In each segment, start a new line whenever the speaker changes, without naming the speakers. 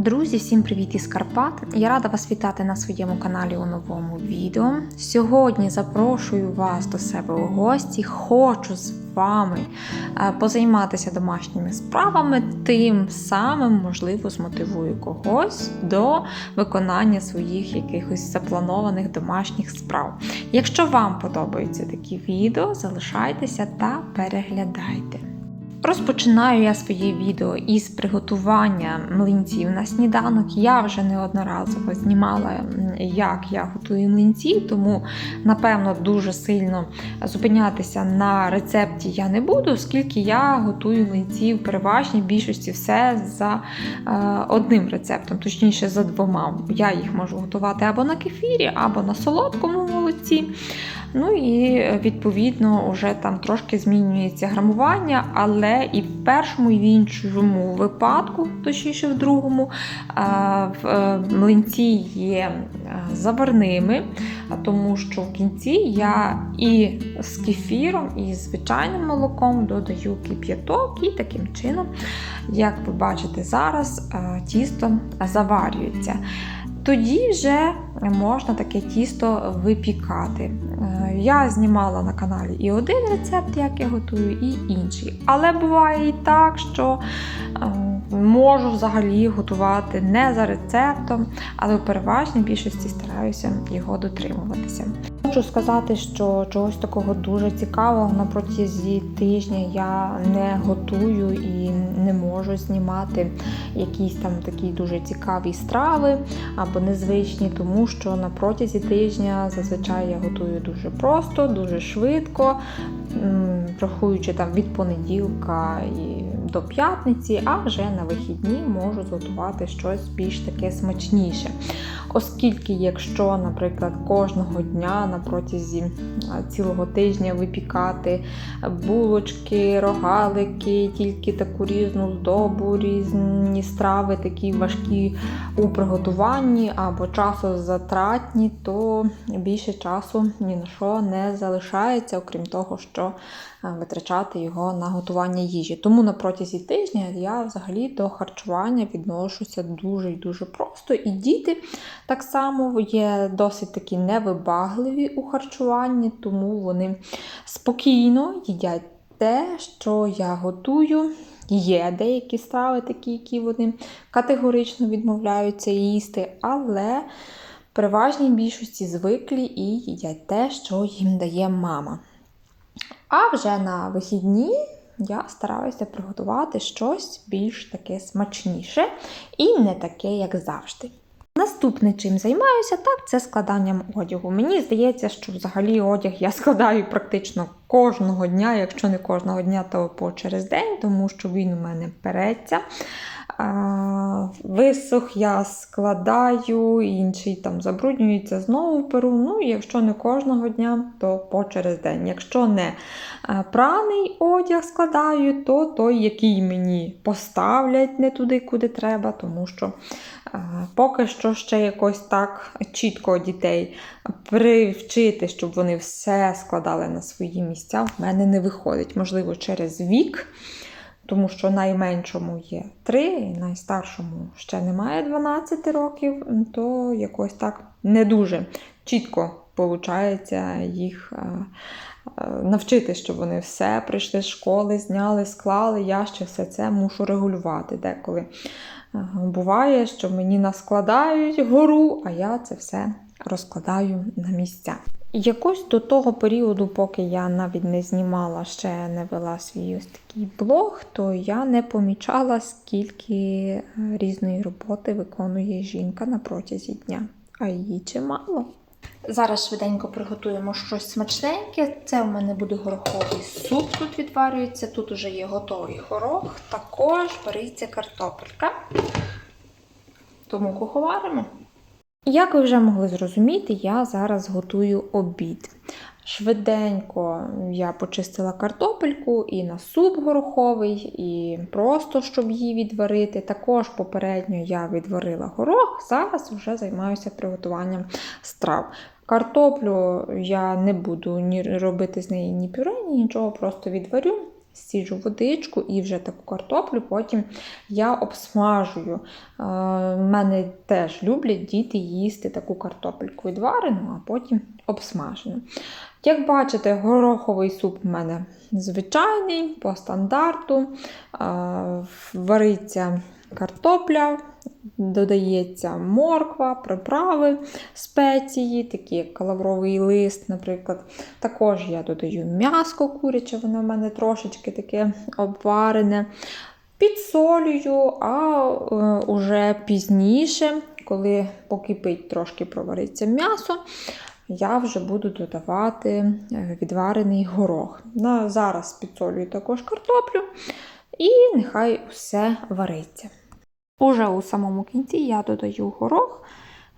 Друзі, всім привіт із Карпат! Я рада вас вітати на своєму каналі у новому відео. Сьогодні запрошую вас до себе у гості. Хочу з вами е, позайматися домашніми справами, тим самим, можливо, змотивую когось до виконання своїх якихось запланованих домашніх справ. Якщо вам подобаються такі відео, залишайтеся та переглядайте. Розпочинаю я своє відео із приготування млинців на сніданок. Я вже неодноразово знімала, як я готую млинці, тому напевно дуже сильно зупинятися на рецепті я не буду, оскільки я готую млинці в переважній більшості все за е, одним рецептом, точніше за двома. Я їх можу готувати або на кефірі, або на солодкому молоці. Ну і е, відповідно вже там трошки змінюється грамування, але і в першому, і в іншому випадку, точніше в другому, е, в е, млинці є заварними, тому що в кінці я і з кефіром, і з звичайним молоком додаю кип'яток, і таким чином, як ви бачите зараз, тісто заварюється. Тоді вже можна таке тісто випікати. Е, Я знімала на каналі і один рецепт, як я готую, і інший. Але буває і так, що е, можу взагалі готувати не за рецептом, але в переважній більшості стараюся його дотримуватися. Хочу сказати, що чогось такого дуже цікавого на протязі тижня я не готую і не можу знімати якісь там такі дуже цікаві страви або незвичні, тому що на протязі тижня зазвичай я готую дуже просто, дуже швидко, рахуючи там від понеділка і до п'ятниці, а вже на вихідні можу зготувати щось більш таке смачніше. Оскільки, якщо, наприклад, кожного дня на протязі цілого тижня випікати булочки, рогалики, тільки таку різну здобу, різні страви, такі важкі у приготуванні або часозатратні, то більше часу ні на що не залишається, окрім того, що витрачати його на готування їжі. Тому на протязі тижня я взагалі до харчування відношуся дуже і дуже просто. І діти так само є досить такі невибагливі у харчуванні, тому вони спокійно їдять те, що я готую. Є деякі страви, такі, які вони категорично відмовляються їсти, але в переважній більшості звиклі і їдять те, що їм дає мама. А вже на вихідні я стараюся приготувати щось більш таке смачніше і не таке, як завжди. Наступне, чим займаюся, так це складанням одягу. Мені здається, що взагалі одяг я складаю практично кожного дня, якщо не кожного дня, то по через день, тому що він у мене переться. Висох я складаю, інший там забруднюється, знову перу. Ну, якщо не кожного дня, то по через день. Якщо не праний одяг складаю, то той, який мені поставлять не туди, куди треба, тому що поки що ще якось так чітко дітей привчити, щоб вони все складали на свої місця, в мене не виходить. Можливо, через вік тому що найменшому є 3, і найстаршому ще немає 12 років, то якось так не дуже чітко виходить їх навчити, щоб вони все прийшли з школи, зняли, склали. Я ще все це мушу регулювати деколи. Е, Буває, що мені наскладають гору, а я це все розкладаю на місця. Якось до того періоду, поки я навіть не знімала, ще не вела свій ось такий блог, то я не помічала, скільки різної роботи виконує жінка на протязі дня, а її чимало. Зараз швиденько приготуємо щось смачненьке. Це у мене буде гороховий суп. Тут відварюється, тут уже є готовий горох, також вариться картопелька. Тому куховаримо. Як ви вже могли зрозуміти, я зараз готую обід. Швиденько я почистила картопельку і на суп гороховий, і просто щоб її відварити. Також попередньо я відварила горох, зараз вже займаюся приготуванням страв. Картоплю я не буду ні робити з неї ні пюре, ні нічого, просто відварю Сіджу водичку і вже таку картоплю потім я обсмажую. Е, мене теж люблять діти їсти таку картопельку відварену, а потім обсмажену. Як бачите, гороховий суп у мене звичайний, по стандарту. Е, Вариться картопля, додається морква, приправи, спеції, такі як калавровий лист, наприклад. Також я додаю м'яско куряче, воно в мене трошечки таке обварене. Підсолюю, а е, уже пізніше, коли покипить, трошки провариться м'ясо, я вже буду додавати е, відварений горох. На, зараз підсолюю також картоплю, і нехай все вариться. Уже у самому кінці я додаю горох,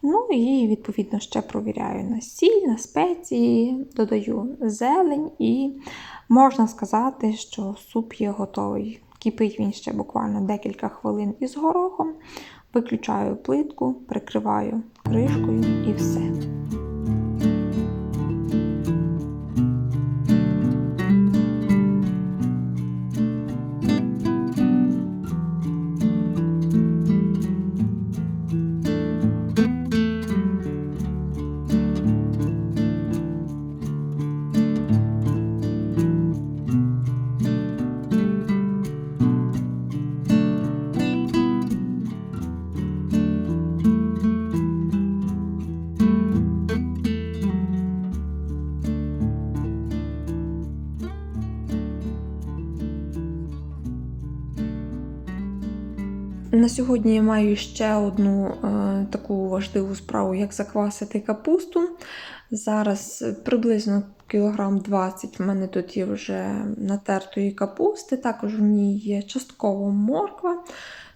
ну і відповідно ще провіряю на сіль, на спеції, додаю зелень, і можна сказати, що суп є готовий. Кипить він ще буквально декілька хвилин із горохом. Виключаю плитку, прикриваю кришкою і все. На сьогодні я маю ще одну е, таку важливу справу, як заквасити капусту. Зараз приблизно кілограм 20 в мене тут є вже натертої капусти, також в ній є частково морква.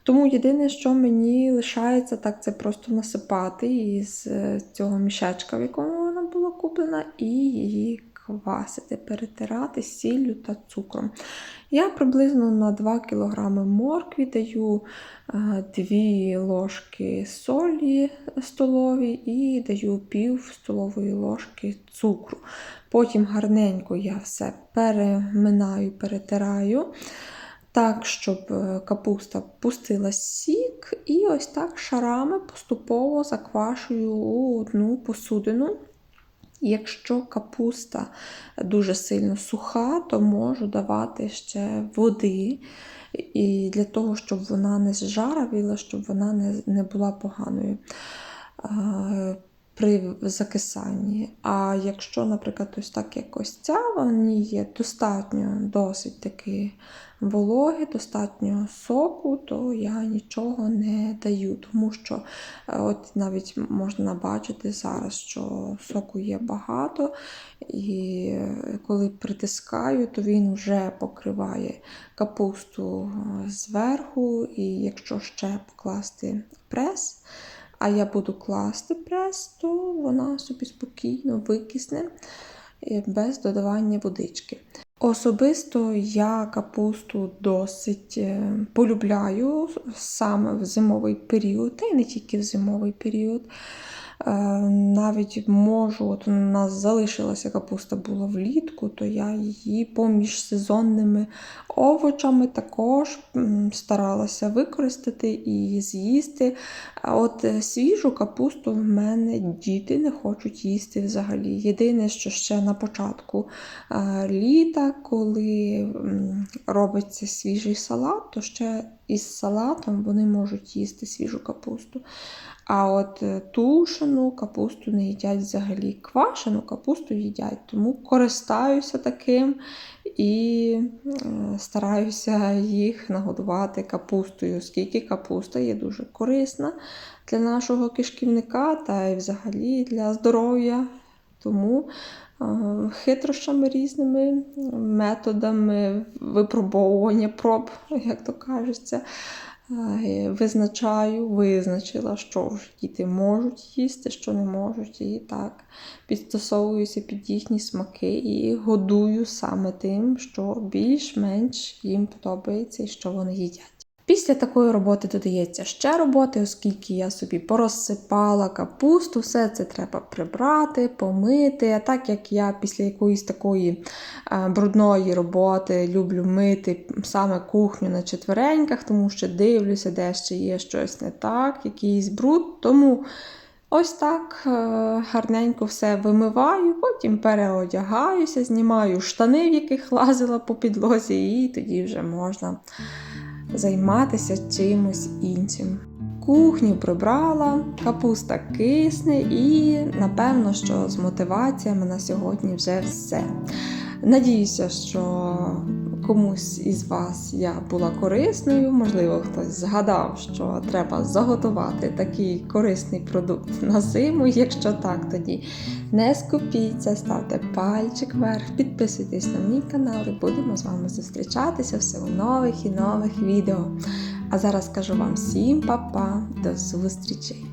Тому єдине, що мені лишається, так це просто насипати із е, цього мішечка, в якому вона була куплена, і її квасити, перетирати сіллю та цукром. Я приблизно на 2 кг моркві даю 2 ложки солі столові і даю пів столової ложки цукру. Потім гарненько я все переминаю, перетираю. Так, щоб е, капуста пустила сік, і ось так шарами поступово заквашую у одну посудину. Якщо капуста дуже сильно суха, то можу давати ще води, і для того, щоб вона не зжаравіла, щоб вона не була поганою при закисанні. А якщо, наприклад, ось так якось ця, вони є достатньо досить таки вологи, достатньо соку, то я нічого не даю, тому що е, от навіть можна бачити зараз, що соку є багато, і коли притискаю, то він вже покриває капусту е, зверху, і якщо ще покласти прес, а я буду класти прес, то вона собі спокійно викисне е, без додавання водички. Особисто я капусту досить е, полюбляю саме в зимовий період, та й не тільки в зимовий період. Е, навіть можу, от у нас залишилася капуста була влітку, то я її поміж сезонними овочами також старалася використати і з'їсти. От е, свіжу капусту в мене діти не хочуть їсти взагалі. Єдине, що ще на початку е, літа, коли робиться свіжий салат, то ще із салатом вони можуть їсти свіжу капусту. А от е, тушену капусту не їдять взагалі. Квашену капусту їдять, тому користаюся таким і е, стараюся їх нагодувати капустою, оскільки капуста є дуже корисна для нашого кишківника та й взагалі для здоров'я. Тому хитрощами різними методами випробовування проб, як то кажеться, визначаю, визначила, що ж діти можуть їсти, що не можуть. І так підстосовуюся під їхні смаки і годую саме тим, що більш-менш їм подобається і що вони їдять. Після такої роботи додається ще роботи, оскільки я собі порозсипала капусту, все це треба прибрати, помити. А так як я після якоїсь такої е, брудної роботи люблю мити саме кухню на четвереньках, тому що дивлюся, де ще є щось не так, якийсь бруд. Тому ось так е, гарненько все вимиваю, потім переодягаюся, знімаю штани, в яких лазила по підлозі, і тоді вже можна займатися чимось іншим. Кухню прибрала, капуста кисне, і напевно, що з мотиваціями на сьогодні вже все. Надіюся, що комусь із вас я була корисною. Можливо, хтось згадав, що треба заготувати такий корисний продукт на зиму. Якщо так, тоді не скупіться, ставте пальчик вверх, підписуйтесь на мій канал і будемо з вами зустрічатися все у нових і нових відео. А зараз кажу вам всім па-па, до зустрічей!